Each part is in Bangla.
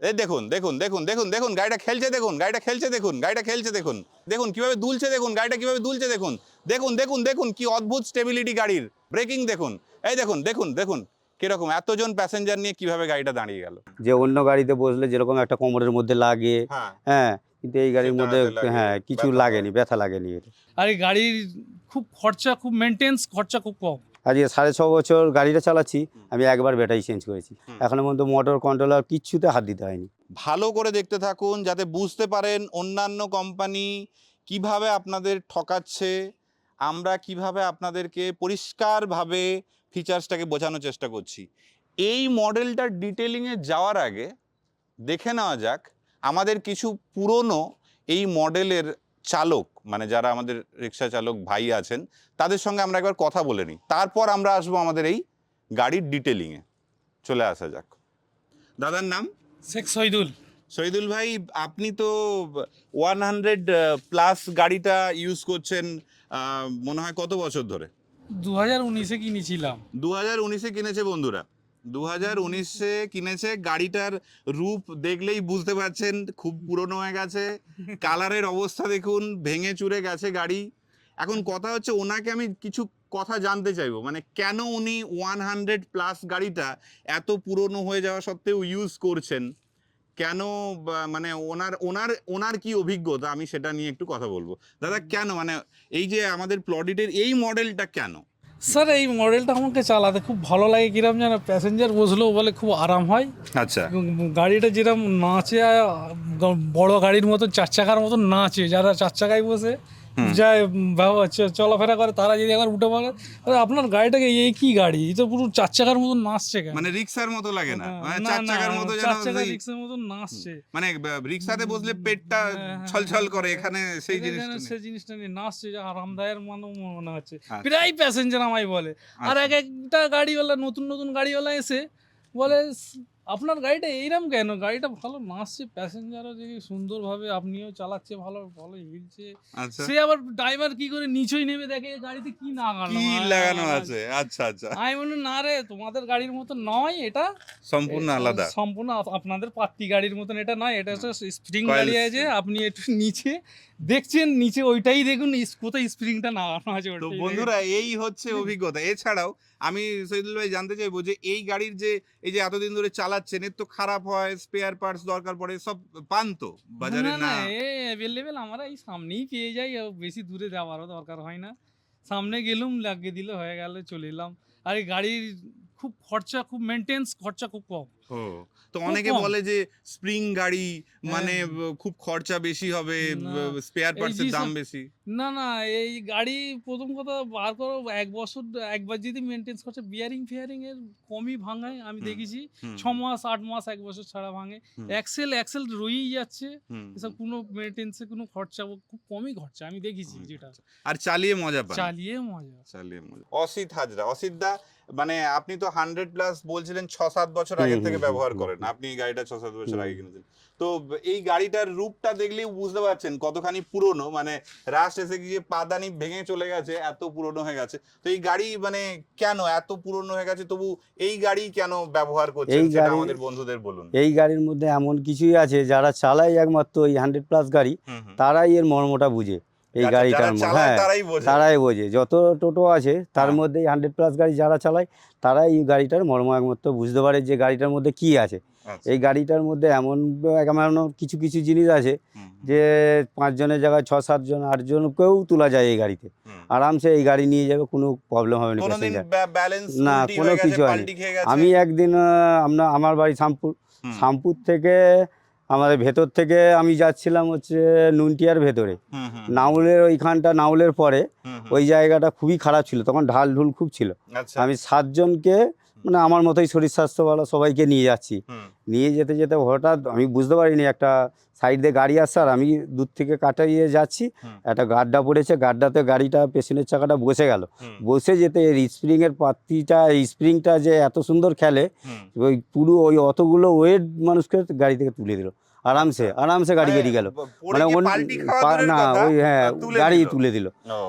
এই দেখুন দেখুন দেখুন দেখুন দেখুন গাড়িটা খেলছে দেখুন গাড়িটা খেলছে দেখুন গাড়িটা খেলছে দেখুন। দেখুন কীভাবে দুলছে দেখুন গাড়িটা কীভাবে দুলছে দেখুন। দেখুন দেখুন দেখুন কি অদ্ভুত স্টেবিলিটি গাড়ির। ব্রেকিং দেখুন। এই দেখুন দেখুন দেখুন কীরকম এতজন প্যাসেঞ্জার নিয়ে কীভাবে গাড়িটা দাঁড়িয়ে গেল। যে অন্য গাড়িতে বসলে যেরকম একটা কোমরের মধ্যে লাগে। হ্যাঁ। হ্যাঁ কিন্তু এই গাড়ির মধ্যে হ্যাঁ কিছু লাগেনি ব্যথা লাগেনি আর এই গাড়ির খুব খরচা খুব মেনটেন্স খরচা খুব কম। আজকে সাড়ে ছ বছর গাড়িটা চালাচ্ছি আমি একবার ব্যাটারি চেঞ্জ করেছি। এখনও পর্যন্ত মোটর কন্ট্রোলার কিচ্ছুতে হাত দিতে হয়নি। ভালো করে দেখতে থাকুন যাতে বুঝতে পারেন অন্যান্য কোম্পানি কীভাবে আপনাদের ঠকাচ্ছে আমরা কীভাবে আপনাদেরকে পরিষ্কারভাবে ফিচার্সটাকে বোঝানোর চেষ্টা করছি। এই মডেলটার ডিটেলিংয়ে যাওয়ার আগে দেখে নেওয়া যাক আমাদের কিছু পুরনো এই মডেলের চালক মানে যারা আমাদের রিক্সা চালক ভাই আছেন তাদের সঙ্গে আমরা একবার কথা বলে নিই। তারপর আমরা আসব আমাদের এই গাড়ির ডিটেলিংয়ে চলে আসা যাক। দাদার নাম? শেখ শহীদুল। শহীদুল ভাই আপনি তো ওয়ান হান্ড্রেড প্লাস গাড়িটা ইউজ করছেন মনে হয় কত বছর ধরে? দু হাজার উনিশে কিনেছিলাম। দু হাজার উনিশে কিনেছে বন্ধুরা। দু হাজার উনিশে কিনেছে গাড়িটার রূপ দেখলেই বুঝতে পারছেন, খুব পুরনো হয়ে গেছে। কালারের অবস্থা দেখুন, ভেঙে চুরে গেছে গাড়ি। এখন কথা হচ্ছে ওনাকে আমি কিছু কথা জানতে চাইব। মানে কেন উনি ওয়ান হান্ড্রেড প্লাস গাড়িটা এত পুরনো হয়ে যাওয়া সত্ত্বেও ইউজ করছেন? কেন মানে ওনার ওনার ওনার কি অভিজ্ঞতা? আমি সেটা নিয়ে একটু কথা বলব। দাদা, কেন? মানে এই যে আমাদের প্লডিটের এই মডেলটা কেন? স্যার এই মডেলটা আমাকে চালাতে খুব ভালো লাগে। কিরম যেন প্যাসেঞ্জার বসলেও বলে খুব আরাম হয়। আচ্ছা। গাড়িটা যেরকম নাচে বড় গাড়ির মতো চার চাকার মতো নাচে যারা চার চাকায় বসে যায় চলাফেরা করে তারা যদি একবার উঠে পড়ে আপনার গাড়িটাকে এই কি গাড়ি? এই তো পুরো চার চাকার মতো নাচছে মানে রিক্সার মতো লাগে না। হ্যাঁ, মানে চার চাকার মতো চার চাকার রিক্সার মতো নাচছে। মানে রিক্সাতে বসলে পেটটা হ্যাঁ, হ্যাঁ, ছলছল করে এখানে সেই জিনিসটা সেই জিনিসটা নিয়ে নাচছে যে আরামদায়ের মানে মনে হচ্ছে। আচ্ছা। প্রায় প্যাসেঞ্জার আমায় বলে। আর আচ্ছা। এক একটা গাড়িওয়ালা নতুন নতুন গাড়িওয়ালা এসে বলে "স- আপনার গাড়িটা এইরকম কেন? গাড়িটা ভালো নাচছে প্যাসেঞ্জারও দেখি সুন্দরভাবে আপনিও চালাচ্ছে ভালো ভালো হিলছে। আচ্ছা। সে আবার ড্রাইভার কি করে নিচেই নেমে দেখে গাড়িতে কি লাগানো? কি লাগানো আছে? আচ্ছা আচ্ছা। আমি বলি না রে তোমাদের গাড়ির মতো নয় এটা সম্পূর্ণ আলাদা। সম্পূর্ণ আপনাদের পাত্তি গাড়ির মতন এটা নয় এটা হচ্ছে স্প্রিং গাড়ি আছে আপনি একটু নিচে দেখছেন নিচে ওইটাই দেখুন কোথায় স্প্রিংটা নাগানো আছে তো বন্ধুরা এই হচ্ছে অভিজ্ঞতা। এছাড়াও আমি শহীদুল ভাই জানতে চাইব যে এই গাড়ির যে এই যে এতদিন ধরে চালাচ্ছেন এর তো খারাপ হয় স্পেয়ার পার্টস দরকার পড়ে সব পান তো বাজারে না অ্যাভেলেবেল আমরা এই সামনেই পেয়ে যাই বেশি দূরে যাওয়ারও দরকার হয় না। সামনে গেলুম লাগিয়ে দিলে হয়ে গেল চলে এলাম। আর এই গাড়ির খুব খরচা খুব মেনটেন্স খরচা খুব কম। ও তো অনেকে বলে যে স্প্রিং গাড়ি মানে হ্যাঁ। খুব খরচা বেশি হবে স্পেয়ার পার্টসের দাম বেশি। না না এই গাড়ি প্রথম কথা বার করো এক বছর একবার যদি মেনটেন্স করছে বিয়ারিং ফিয়ারিং এর কমই ভাঙায় আমি দেখেছি। ছ মাস আট মাস এক বছর ছাড়া ভাঙে। এক্সেল এক্সেল রয়েই যাচ্ছে। এসব কোনো মেনটেন্সে কোনো খরচা খুব কমই খরচা আমি দেখেছি যেটা। আর চালিয়ে মজা পান। চালিয়ে মজা। চালিয়ে মজা। অসিত হাজরা অসিত দা মানে আপনি তো হান্ড্রেড প্লাস বলছিলেন ছ সাত বছর আগে থেকে ব্যবহার করেন। আপনি এই গাড়িটা ছ সাত বছর আগে কিনেছেন। তো এই গাড়িটার রূপটা দেখলেই বুঝতে পারছেন কতখানি পুরনো। মানে রাস্ট এসে গিয়ে পাদানি ভেঙে চলে গেছে এত পুরনো হয়ে গেছে। তো এই গাড়ি মানে কেন এত পুরনো হয়ে গেছে? তবু এই গাড়ি কেন ব্যবহার করছেন? সেটা আমাদের বন্ধুদের বলুন। এই গাড়ির মধ্যে এমন কিছুই আছে যারা চালায় একমাত্র এই হান্ড্রেড প্লাস গাড়ি। তারাই এর মর্মটা বুঝে। এই গাড়িটার মধ্যে হ্যাঁ তারাই বোঝে। যত টোটো আছে তার। মধ্যে হান্ড্রেড প্লাস গাড়ি যারা চালায় তারাই এই গাড়িটার মর্ম একমাত্র বুঝতে পারে যে গাড়িটার মধ্যে কি আছে। আচ্ছা, এই গাড়িটার মধ্যে এমন এমন কিছু কিছু জিনিস আছে যে পাঁচজনের জায়গায় ছ সাতজন আটজনকেও তোলা যায় এই গাড়িতে। আরামসে এই গাড়ি নিয়ে যাবে কোনো প্রবলেম হবে না না, কোনো কিছু হয়নি। আমি একদিন আমরা আমার বাড়ি শামপুর শামপুর থেকে আমাদের ভেতর থেকে আমি যাচ্ছিলাম হচ্ছে নুনটিয়ার ভেতরে। নাউলের ওইখানটা নাউলের পরে। ওই জায়গাটা খুবই খারাপ ছিল তখন ঢাল ঢুল খুব ছিল। আচ্ছা। আমি সাতজনকে মানে আমার মতোই শরীর স্বাস্থ্য ভালো সবাইকে নিয়ে যাচ্ছি। নিয়ে যেতে যেতে হঠাৎ আমি বুঝতে পারিনি একটা সাইড দিয়ে গাড়ি আসছে আর আমি দূর থেকে কাটাইয়ে যাচ্ছি। একটা গাড্ডা পড়েছে গাড্ডাতে গাড়িটা পেছনের চাকাটা বসে গেল। বসে যেতে এর স্প্রিংয়ের পাত্তিটা এই স্প্রিংটা যে এত সুন্দর খেলে ওই পুরো ওই অতগুলো ওয়েট মানুষকে গাড়ি থেকে তুলে দিল। আরামসে আরামসে গাড়ি বেরিয়ে গেল। মানে না ওই হ্যাঁ গাড়ি তুলে দিল।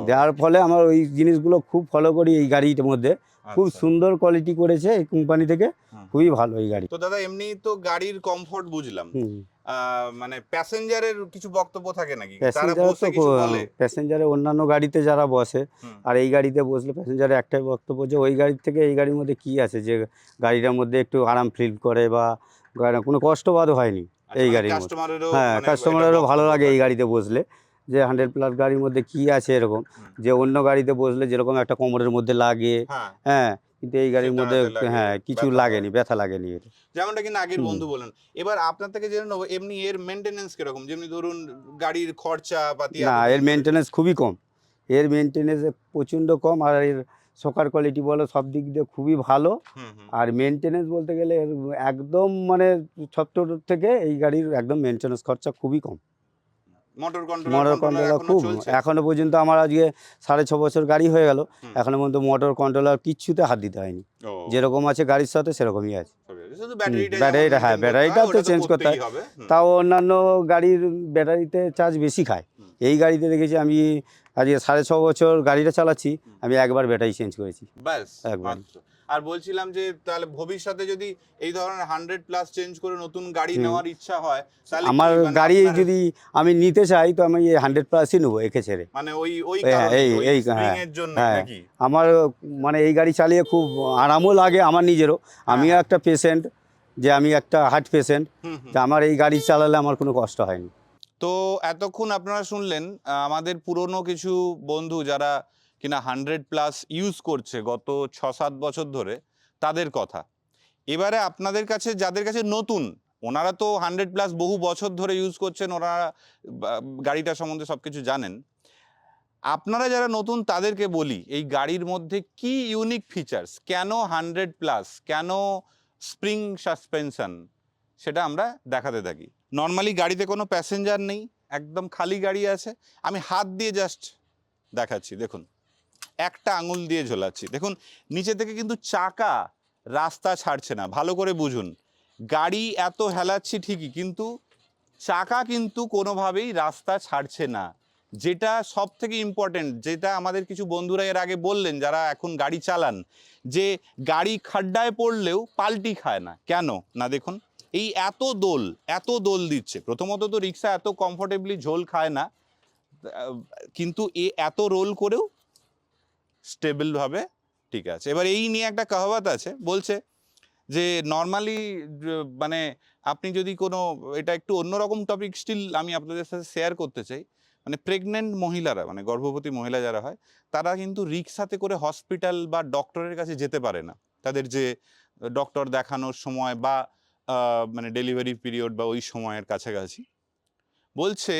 দেওয়ার ফলে আমার ওই জিনিসগুলো খুব ফলো করি এই গাড়িটার মধ্যে। খুব আচ্ছা। সুন্দর কোয়ালিটি করেছে এই কোম্পানি থেকে খুবই ভালো এই গাড়ি। তো দাদা এমনি তো গাড়ির কমফোর্ট বুঝলাম। মানে প্যাসেঞ্জারের কিছু বক্তব্য থাকে নাকি? তারা প্যাসেঞ্জার বসে কিছু বলে। প্যাসেঞ্জারে অন্যান্য গাড়িতে যারা বসে আর এই গাড়িতে বসলে প্যাসেঞ্জারের একটাই বক্তব্য যে ওই গাড়ির থেকে এই গাড়ির মধ্যে কি আছে? যে গাড়িটার মধ্যে একটু আরাম ফিল করে বা গাড়ি- কোনো কষ্টবাদও হয়নি আচ্ছা, এই মানে। কাস্টমারেরও হ্যাঁ কাস্টমারেরও ভালো লাগে এই গাড়িতে বসলে। যে হান্ড্রেড প্লাস গাড়ির মধ্যে কি আছে এরকম। যে অন্য গাড়িতে বসলে যেরকম একটা কোমরের মধ্যে লাগে হ্যাঁ। হ্যাঁ কিন্তু এই গাড়ির মধ্যে হ্যাঁ কিছু লাগেনি ব্যথা লাগেনি এর। যেমনটা কিনা আগের বন্ধু বলেন এবার আপনার থেকে জেনে নেব এমনি এর মেনটেনেন্স কীরকম? যেমনি ধরুন গাড়ির খরচা পাতি না এর দাম মেনটেনেন্স খুবই কম। এর মেনটেনেন্স প্রচণ্ড কম আর এর সকার কোয়ালিটি বলো সব দিক দিয়ে খুবই ভালো। আর মেনটেনেন্স বলতে গেলে একদম মানে সত্তর থেকে এই গাড়ির একদম মেনটেনেন্স খরচা খুবই কম। মোটর কন্ট্রোল কন্ট্রোলার খুব এখনও পর্যন্ত আমার আজকে সাড়ে ছ বছর গাড়ি হয়ে গেল। এখনও পর্যন্ত মোটর কন্ট্রোলার কিচ্ছুতে হাত দিতে হয়নি। যেরকম আছে গাড়ির সাথে সেরকমই আছে। ব্যাটারিটা হ্যাঁ, ব্যাটারিটা তো চেঞ্জ করতে হয়। তাও অন্যান্য গাড়ির ব্যাটারিতে চার্জ বেশি খায়। এই গাড়িতে দেখেছি আমি আজকে সাড়ে ছ বছর গাড়িটা চালাচ্ছি আমি একবার ব্যাটারি চেঞ্জ করেছি। ব্যাস একদম। আর বলছিলাম যে তাহলে ভবিষ্যতে যদি এই ধরনের হান্ড্রেড প্লাস চেঞ্জ করে নতুন গাড়ি নেওয়ার ইচ্ছা হয় তাহলে আমার মানে গাড়ি যদি আমি নিতে চাই তো আমি হান্ড্রেড প্লাসই নেব একে ছেড়ে মানে ওই ওই এই- এই, হ্যাঁ, জন্য হ্যাঁ। আমার মানে এই গাড়ি চালিয়ে খুব আরামও লাগে আমার নিজেরও আমিও হ্যাঁ। একটা পেশেন্ট যে আমি একটা হার্ট পেশেন্ট। আমার এই গাড়ি চালালে আমার কোনো কষ্ট হয়নি তো এতক্ষণ আপনারা শুনলেন আমাদের পুরনো কিছু বন্ধু যারা কিনা হান্ড্রেড প্লাস ইউজ করছে গত ছ সাত বছর ধরে, তাদের কথা। এবারে আপনাদের কাছে, যাদের কাছে নতুন, ওনারা তো হান্ড্রেড প্লাস বহু বছর ধরে ইউজ করছেন, ওনারা গাড়িটা সম্বন্ধে সব কিছু জানেন। আপনারা যারা নতুন, তাদেরকে বলি, এই গাড়ির মধ্যে কি ইউনিক ফিচার্স কেন হান্ড্রেড প্লাস কেন স্প্রিং সাসপেনশন সেটা আমরা দেখাতে থাকি। নর্মালি গাড়িতে কোনো প্যাসেঞ্জার নেই, একদম খালি গাড়ি আছে। আমি হাত দিয়ে জাস্ট দেখাচ্ছি, দেখুন। একটা আঙুল দিয়ে ঝোলাচ্ছি। দেখুন, নিচে থেকে কিন্তু চাকা রাস্তা ছাড়ছে না। ভালো করে বুঝুন। গাড়ি এত হেলাচ্ছি ঠিকই, কিন্তু চাকা কিন্তু কোনোভাবেই রাস্তা ছাড়ছে না। যেটা সব থেকে ইম্পর্টেন্ট যেটা আমাদের কিছু বন্ধুরা এর আগে বললেন, যারা এখন গাড়ি চালান, যে গাড়ি খাড্ডায় পড়লেও পাল্টি খায় না। কেন? না, দেখুন, এই এত দোল এত দোল দিচ্ছে। প্রথমত তো রিক্সা এত কমফোর্টেবলি ঝোল খায় না। কিন্তু এ এত রোল করেও স্টেবলভাবে ঠিক আছে। এবার এই নিয়ে একটা কাহাবাত আছে, বলছে যে নর্মালি মানে আপনি যদি কোনো, এটা একটু অন্যরকম টপিক স্টিল আমি আপনাদের সাথে শেয়ার করতে চাই মানে প্রেগনেন্ট মহিলারা মানে গর্ভবতী মহিলা যারা হয়, তারা কিন্তু রিক্সাতে করে হসপিটাল বা ডক্টরের কাছে যেতে পারে না। তাদের যে ডক্টর দেখানোর সময় বা মানে ডেলিভারি পিরিয়ড বা ওই সময়ের কাছাকাছি। বলছে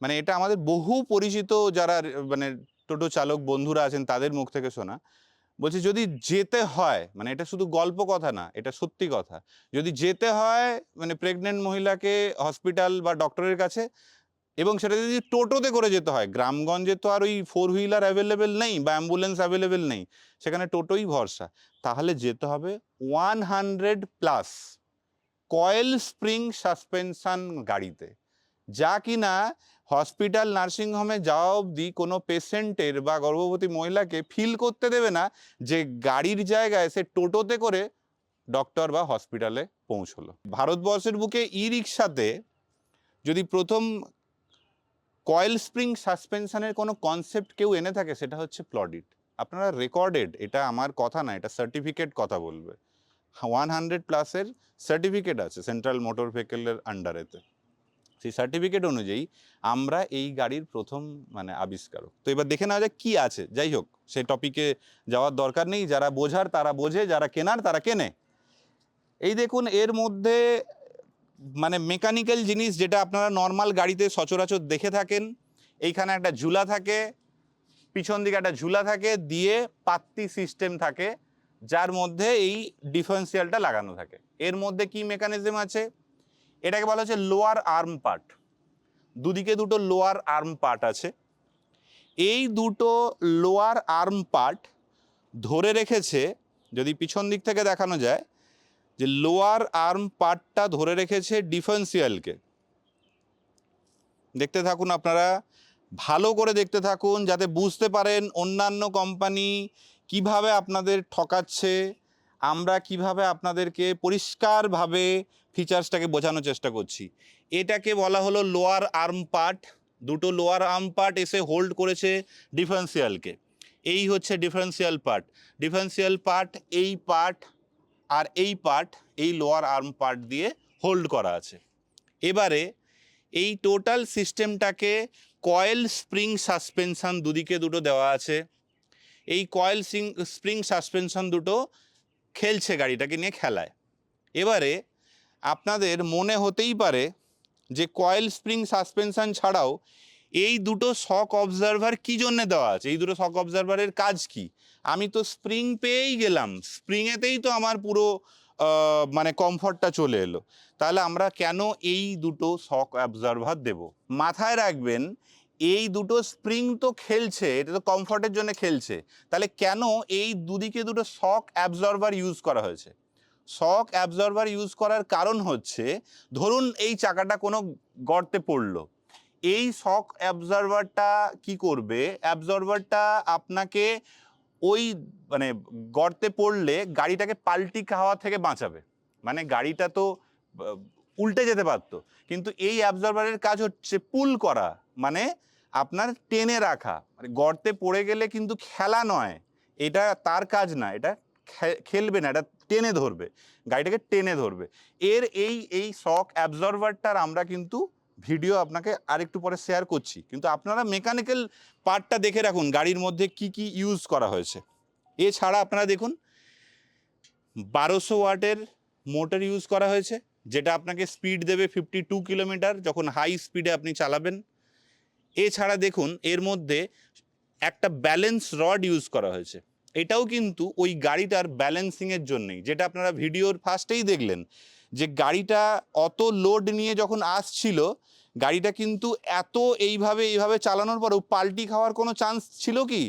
মানে এটা আমাদের বহু পরিচিত যারা মানে টোটো চালক বন্ধুরা আছেন তাদের মুখ থেকে শোনা, বলছি যদি যেতে হয় মানে এটা শুধু গল্প কথা না, এটা সত্যি কথা, যদি যেতে হয় মানে প্রেগনেন্ট মহিলাকে হসপিটাল বা ডক্টরের কাছে এবং সেটা যদি টোটোতে করে যেতে হয়, গ্রামগঞ্জে তো আর ওই ফোর হুইলার অ্যাভেলেবেল নেই বা অ্যাম্বুলেন্স অ্যাভেলেবেল নেই, সেখানে টোটোই ভরসা, তাহলে যেতে হবে one hundred plus coil spring suspension গাড়িতে, যা কিনা হসপিটাল, নার্সিংহোমে যাওয়া অবধি কোনো পেশেন্টের বা গর্ভবতী মহিলাকে ফিল করতে দেবে না, যে গাড়ির জায়গায় সে টোটোতে করে ডক্টর বা হসপিটালে পৌঁছলো। ভারতবর্ষের বুকে ই রিক্সাতে যদি প্রথম কয়েল স্প্রিং সাসপেনশনের কোনো কনসেপ্ট কেউ এনে থাকে, সেটা হচ্ছে প্লডিট। আপনারা রেকর্ডেড, এটা আমার কথা না, এটা সার্টিফিকেট কথা বলবে। ওয়ান হান্ড্রেড প্লাসের সার্টিফিকেট আছে সেন্ট্রাল মোটর ভেহিকেলের আন্ডারেতে। সেই সার্টিফিকেট অনুযায়ী আমরা এই গাড়ির প্রথম মানে আবিষ্কারক। তো এবার দেখে নেওয়া যাক কী আছে। যাই হোক সে টপিকে যাওয়ার দরকার নেই। যারা বোঝার, তারা বোঝে। যারা কেনার, তারা কেনে। এই দেখুন, এর মধ্যে মানে মেকানিক্যাল জিনিস যেটা আপনারা নর্মাল গাড়িতে সচরাচর দেখে থাকেন। এইখানে একটা ঝুলা থাকে, পিছন দিকে একটা ঝুলা থাকে, দিয়ে পাত্তি সিস্টেম থাকে, যার মধ্যে এই ডিফারেন্সিয়ালটা লাগানো থাকে। এর মধ্যে কি মেকানিজম আছে? এটাকে বলা হচ্ছে লোয়ার আর্ম পার্ট। দুদিকে দুটো লোয়ার আর্ম পার্ট আছে। এই দুটো লোয়ার আর্ম পার্ট ধরে রেখেছে, যদি পিছন দিক থেকে দেখানো যায়, যে লোয়ার আর্ম পার্টটা ধরে রেখেছে ডিফেন্সিয়ালকে। দেখতে থাকুন আপনারা, ভালো করে দেখতে থাকুন, যাতে বুঝতে পারেন অন্যান্য কোম্পানি কীভাবে আপনাদের ঠকাচ্ছে, আমরা কীভাবে আপনাদেরকে পরিষ্কারভাবে ফিচার্সটাকে বোঝানোর চেষ্টা করছি। এটাকে বলা হলো লোয়ার আর্ম পার্ট দুটো লোয়ার আর্ম পার্ট এসে হোল্ড করেছে ডিফারেন্সিয়ালকে এই হচ্ছে ডিফারেন্সিয়াল পার্ট ডিফারেন্সিয়াল পার্ট এই পার্ট আর এই পার্ট এই লোয়ার আর্ম পার্ট দিয়ে হোল্ড করা আছে। এবারে এই টোটাল সিস্টেমটাকে কয়েল স্প্রিং সাসপেনশন দুদিকে দুটো দেওয়া আছে। এই কয়েল স্প্রিং সাসপেনশন দুটো খেলছে গাড়িটাকে নিয়ে খেলায়। এবারে আপনাদের মনে হতেই পারে যে কয়েল স্প্রিং সাসপেনশন ছাড়াও এই দুটো শক অবজারভার কী জন্যে দেওয়া আছে? এই দুটো শক অবজারভারের কাজ কি? আমি তো স্প্রিং পেয়েই গেলাম। স্প্রিংয়েতেই তো আমার পুরো মানে কমফর্টটা চলে এলো। তাহলে আমরা কেন এই দুটো শক অবজারভার দেব? মাথায় রাখবেন, এই দুটো স্প্রিং তো খেলছে, এটা তো কমফর্টের জন্য খেলছে। তাহলে কেন এই দুদিকে দুটো শক অ্যাবজর্ভার ইউজ করা হয়েছে? শক অ্যাবজর্ভার ইউজ করার কারণ হচ্ছে, ধরুন এই চাকাটা কোনো গর্তে পড়ল। এই শক অ্যাবজর্ভারটা কি করবে? অ্যাবজর্ভারটা আপনাকে ওই মানে গর্তে পড়লে গাড়িটাকে পাল্টি খাওয়া থেকে বাঁচাবে। মানে গাড়িটা তো উল্টে যেতে পারতো। কিন্তু এই অ্যাবজর্ভারের কাজ হচ্ছে পুল করা। মানে আপনার টেনে রাখা। মানে গর্তে পড়ে গেলে কিন্তু খেলা নয়। এটা তার কাজ না। এটা খেলবে না। এটা টেনে ধরবে, গাড়িটাকে টেনে ধরবে। এর এই এই শক অ্যাবজর্ভারটার আমরা কিন্তু ভিডিও আপনাকে আরেকটু পরে শেয়ার করছি। কিন্তু আপনারা মেকানিক্যাল পার্টটা দেখে রাখুন, গাড়ির মধ্যে কি কি ইউজ করা হয়েছে। এছাড়া আপনারা দেখুন, বারোশো ওয়াটের মোটর ইউজ করা হয়েছে, যেটা আপনাকে স্পিড দেবে ফিফটি টু কিলোমিটার যখন হাই স্পিডে আপনি চালাবেন। এছাড়া দেখুন, এর মধ্যে একটা ব্যালেন্স রড ইউজ করা হয়েছে। এটাও কিন্তু ওই গাড়িটার ব্যালেন্সিংয়ের জন্যই। যেটা আপনারা ভিডিওর ফার্স্টেই দেখলেন, যে গাড়িটা অত লোড নিয়ে যখন আসছিল, গাড়িটা কিন্তু এত এইভাবে এইভাবে চালানোর পরেও পাল্টি খাওয়ার কোনো চান্স ছিল কি?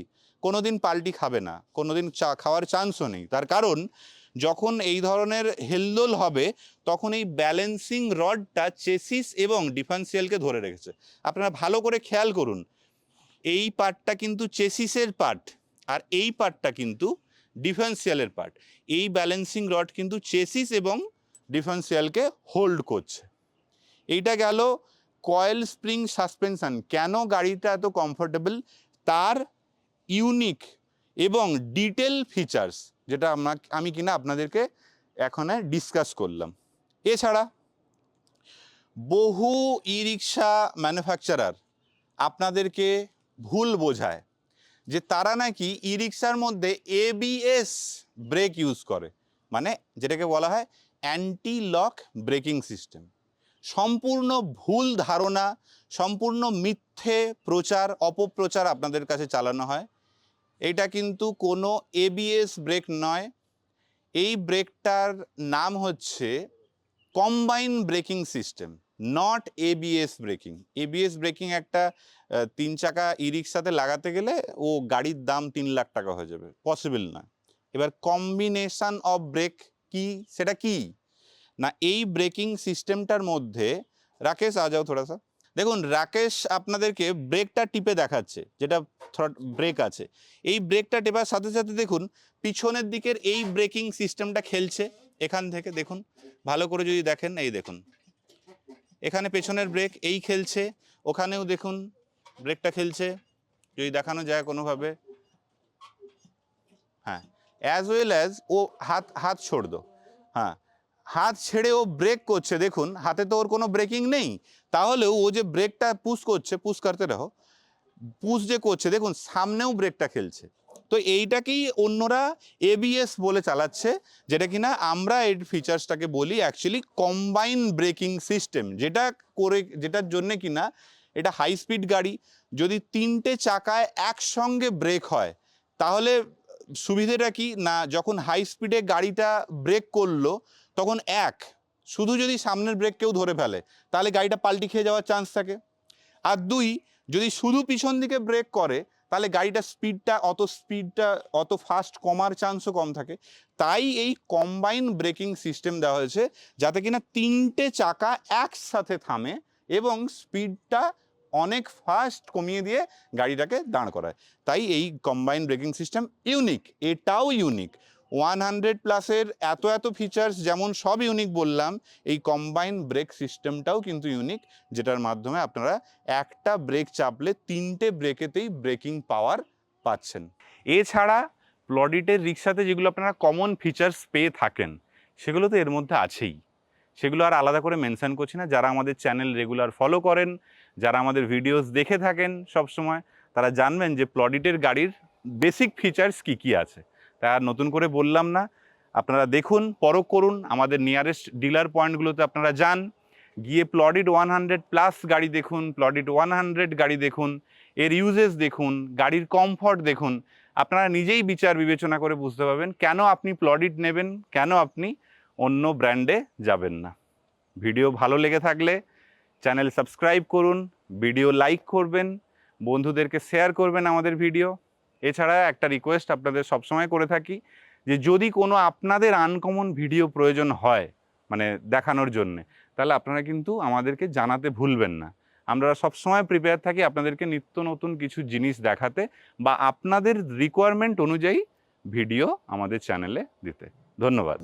কোনো দিন পাল্টি খাবে না কোনো দিন চা খাওয়ার চান্সও নেই। তার কারণ, যখন এই ধরনের হেলদোল হবে, তখন এই ব্যালেন্সিং রডটা চেসিস এবং ডিফারেন্সিয়ালকে ধরে রেখেছে। আপনারা ভালো করে খেয়াল করুন, এই পার্টটা কিন্তু চেসিসের পার্ট আর এই পার্টটা কিন্তু ডিফেন্সিয়ালের পার্ট। এই ব্যালেন্সিং রড কিন্তু চেসিস এবং ডিফেন্সিয়ালকে হোল্ড করছে। এইটা গেল কয়েল স্প্রিং সাসপেনশন কেন গাড়িটা এত কমফোর্টেবল তার ইউনিক এবং ডিটেল ফিচার্স যেটা আমরা, আমি কিনা আপনাদেরকে এখানে ডিসকাস করলাম। এছাড়া বহু ই রিক্সা ম্যানুফ্যাকচারার আপনাদেরকে ভুল বোঝায়। যে তারা নাকি ই রিক্সার মধ্যে এবিএস ব্রেক ইউজ করে। মানে যেটাকে বলা হয় অ্যান্টি লক ব্রেকিং সিস্টেম সম্পূর্ণ ভুল ধারণা, সম্পূর্ণ মিথ্যে প্রচার, অপপ্রচার আপনাদের কাছে চালানো হয়। এটা কিন্তু কোনো এবিএস ব্রেক নয়। এই ব্রেকটার নাম হচ্ছে combine braking system not ABS braking ABS braking একটা তিন চাকা ই রিক্সাতে লাগাতে গেলে ও গাড়ির দাম তিন লাখ টাকা হয়ে যাবে। পসিবল না। এবার কম্বিনেশন অফ ব্রেক কি? সেটা কি? না, এই ব্রেকিং সিস্টেমটার মধ্যে, রাকেশ, আ যাও থোড়া সা দেখুন, রাকেশ আপনাদেরকে ব্রেকটা টিপে দেখাচ্ছে, যেটা ব্রেক আছে। এই ব্রেকটা টেপার সাথে সাথে দেখুন, পিছনের দিকের এই ব্রেকিং সিস্টেমটা খেলছে। এখান থেকে দেখুন, ভালো করে যদি দেখেন, এই দেখুন। এখানে পেছনের ব্রেক এই খেলছে, ওখানেও দেখুন ব্রেকটা খেলছে, যদি দেখানো যায় কোনোভাবে। হ্যাঁ অ্যাজ ওয়েল অ্যাজ ও হাত হাত ছোড় দো হ্যাঁ হাত ছেড়ে ও ব্রেক করছে, দেখুন, হাতে তো ওর কোনো ব্রেকিং নেই। তাহলেও ও যে ব্রেকটা পুশ করছে পুশ করতে রহো পুশ যে করছে, দেখুন, সামনেও ব্রেকটা খেলছে। তো এইটাকেই অন্যরা এবিএস বলে চালাচ্ছে, যেটা কিনা আমরা এর ফিচার্সটাকে বলি অ্যাকচুয়ালি কম্বাইন ব্রেকিং সিস্টেম যেটা করে, যেটার জন্যে কিনা এটা হাই স্পিড গাড়ি যদি তিনটে চাকায় একসঙ্গে ব্রেক হয়, তাহলে সুবিধেটা কি? না, যখন হাই স্পিডে গাড়িটা ব্রেক করল, তখন এক, শুধু যদি সামনের ব্রেক কেউ ধরে ফেলে, তাহলে গাড়িটা পাল্টি খেয়ে যাওয়ার চান্স থাকে। আর দুই, যদি শুধু পিছন দিকে ব্রেক করে তাহলে গাড়িটার স্পিডটা অত স্পিডটা অত ফাস্ট কমার চান্সও কম থাকে। তাই এই কম্বাইন ব্রেকিং সিস্টেম দেওয়া হয়েছে যাতে কিনা তিনটে চাকা একসাথে থামে এবং স্পিডটা অনেক ফাস্ট কমিয়ে দিয়ে গাড়িটাকে দাঁড় করায়। তাই এই কম্বাইন ব্রেকিং সিস্টেম ইউনিক এটাও ইউনিক ওয়ান হান্ড্রেড প্লাসের এত এত ফিচার্স যেমন সব ইউনিক বললাম, এই কম্বাইন ব্রেক সিস্টেমটাও কিন্তু ইউনিক যেটার মাধ্যমে আপনারা একটা ব্রেক চাপলে তিনটে ব্রেকেতেই ব্রেকিং পাওয়ার পাচ্ছেন। এছাড়া প্লডিটের রিক্সাতে যেগুলো আপনারা কমন ফিচার্স পেয়ে থাকেন, সেগুলো তো এর মধ্যে আছেই। সেগুলো আর আলাদা করে মেনশান করছি না, যারা আমাদের চ্যানেল রেগুলার ফলো করেন, যারা আমাদের ভিডিওস দেখে থাকেন সব সময় তারা জানবেন যে প্লডিটের গাড়ির বেসিক ফিচার্স কি কি আছে। তাই আর নতুন করে বললাম না। আপনারা দেখুন, পরখ করুন, আমাদের নিয়ারেস্ট ডিলার পয়েন্টগুলোতে আপনারা যান। গিয়ে প্লডিট ওয়ান হান্ড্রেড প্লাস গাড়ি দেখুন প্লডিট ওয়ান হান্ড্রেড গাড়ি দেখুন, এর ইউজেস দেখুন, গাড়ির কমফর্ট দেখুন। আপনারা নিজেই বিচার বিবেচনা করে বুঝতে পারবেন কেন আপনি প্লডিট নেবেন, কেন আপনি অন্য ব্র্যান্ডে যাবেন না। ভিডিও ভালো লেগে থাকলে চ্যানেল সাবস্ক্রাইব করুন ভিডিও লাইক করবেন, বন্ধুদেরকে শেয়ার করবেন আমাদের ভিডিও এছাড়া একটা রিকোয়েস্ট আপনাদের সবসময় করে থাকি যে যদি কোনো আপনাদের আনকমন ভিডিও প্রয়োজন হয় মানে দেখানোর জন্যে, তাহলে আপনারা কিন্তু আমাদেরকে জানাতে ভুলবেন না। আমরা সবসময় প্রিপেয়ার থাকি আপনাদেরকে নিত্য নতুন কিছু জিনিস দেখাতে বা আপনাদের রিকোয়ারমেন্ট অনুযায়ী ভিডিও আমাদের চ্যানেলে দিতে। ধন্যবাদ।